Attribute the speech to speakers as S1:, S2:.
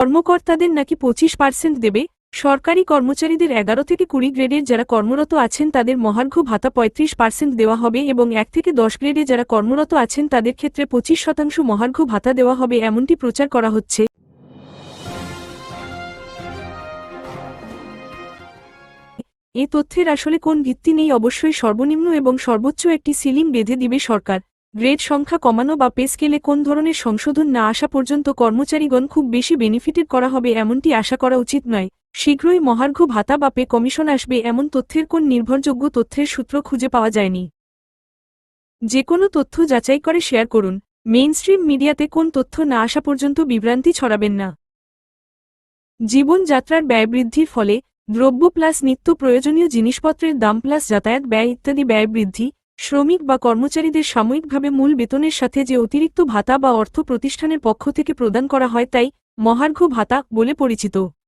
S1: কর্মকর্তাদের নাকি পঁচিশ পার্সেন্ট দেবে? সরকারি কর্মচারীদের এগারো থেকে কুড়ি গ্রেডের যারা কর্মরত আছেন তাদের মহার্ঘ ভাতা পঁয়ত্রিশ পার্সেন্ট দেওয়া হবে এবং এক থেকে দশ গ্রেডে যারা কর্মরত আছেন তাদের ক্ষেত্রে পঁচিশ শতাংশ মহার্ঘ ভাতা দেওয়া হবে এমনটি প্রচার করা হচ্ছে। এ তথ্যের আসলে কোন ভিত্তি নেই? অবশ্যই সর্বনিম্ন এবং সর্বোচ্চ একটি সিলিং বেঁধে দিবে সরকার। গ্রেড সংখ্যা কমানো বা পে স্কেলে কোন ধরনের সংশোধন না আসা পর্যন্ত কর্মচারীগণ খুব বেশি বেনিফিটেড করা হবে এমনটি আশা করা উচিত নয়। শীঘ্রই মহার্ঘ ভাতা বা পে কমিশন আসবে এমন তথ্যের কোন নির্ভরযোগ্য তথ্যের সূত্র খুঁজে পাওয়া যায়নি। যে কোনো তথ্য যাচাই করে শেয়ার করুন। মেইনস্ট্রিম মিডিয়াতে কোন তথ্য না আসা পর্যন্ত বিভ্রান্তি ছড়াবেন না। জীবনযাত্রার ব্যয় বৃদ্ধির ফলে দ্রব্য প্লাস নিত্য প্রয়োজনীয় জিনিসপত্রের দাম প্লাস যাতায়াত ব্যয় ইত্যাদি ব্যয় বৃদ্ধি শ্রমিক বা কর্মচারীদের সাময়িকভাবে মূল বেতনের সাথে যে অতিরিক্ত ভাতা বা অর্থ প্রতিষ্ঠানের পক্ষ থেকে প্রদান করা হয় তাই মহার্ঘ ভাতা বলে পরিচিত।